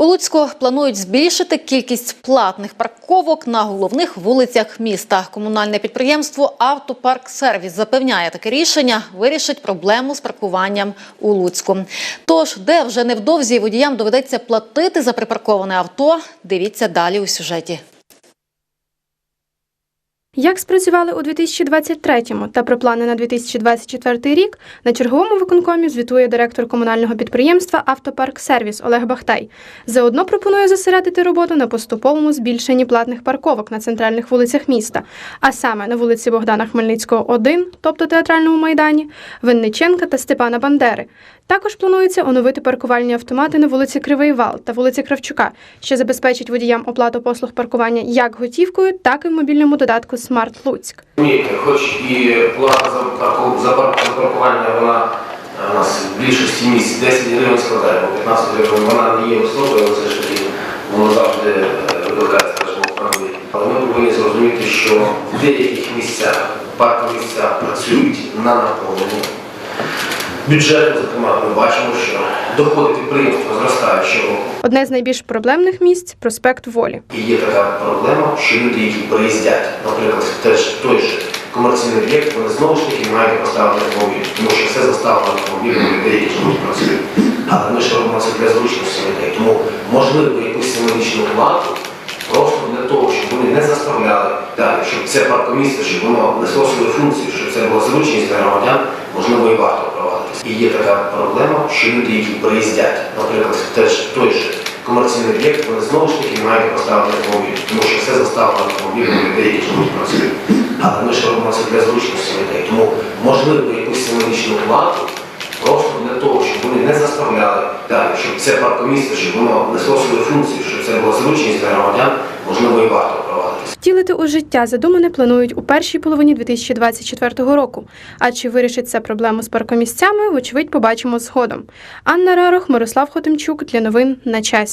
У Луцьку планують збільшити кількість платних парковок на головних вулицях міста. Комунальне підприємство Автопарк Сервіс запевняє, таке рішення вирішить проблему з паркуванням у Луцьку. Тож, де вже невдовзі водіям доведеться платити за припарковане авто, дивіться далі у сюжеті. Як спрацювали у 2023-му та про плани на 2024 рік, на черговому виконкомі звітує директор комунального підприємства Автопарк Сервіс Олег Бахтай. Заодно пропонує зосередити роботу на поступовому збільшенні платних парковок на центральних вулицях міста, а саме на вулиці Богдана Хмельницького, 1, тобто театральному майдані, Винниченка та Степана Бандери. Також планується оновити паркувальні автомати на вулиці Кривий Вал та вулиці Кравчука, що забезпечить водіям оплату послуг паркування як готівкою, так і в мобільному додатку Смарт Луцьк. Хоч і плата за парку- за пар- за паркування, вона е, у нас в більшості місць 10 гривень складає, бо 15 гривень вона не є особою, але все ж таки воно завжди викликається, викликає, скажімо, правові. Але ми повинні зрозуміти, що в деяких місцях паркові місця працюють на наповненні. Бюджету, зокрема, ми бачимо, що доходи підприємства зростають щороку. Одне з найбільш проблемних місць проспект Волі. І є така проблема, що люди, які приїздять, наприклад, теж той же комерційний об'єкт, вони знову ж таки мають поставити автомобіль, тому що все заставлено автомобілями людей, які живуть працюють. Але ми ж робимо це для зручності людей. Тому можливо якусь символічну плату просто для того, щоб вони не заставляли далі, щоб це паркомісце, щоб воно несло свою функцію, щоб це була зручність для громадян, можливо, і варто. І є така проблема, що люди, які приїздять, наприклад, теж той же комерційний об'єкт, вони знову ж таки мають поставити автомобіль, тому що все заставлено автомобілями людей, які живуть працюють. Але ми ж робимо це для зручності людей. Тому можливо якусь символічну плату просто для того, щоб вони не заставляли далі, щоб це паркомісце, щоб воно несло свою функцію, щоб це була зручність для громадян, можливо, і варто впровадити. Втілити у життя задумане планують у першій половині 2024 року. А чи вирішить це проблему з паркомісцями, вочевидь, побачимо згодом. Анна Рарох, Мирослав Хотимчук для новин на часі.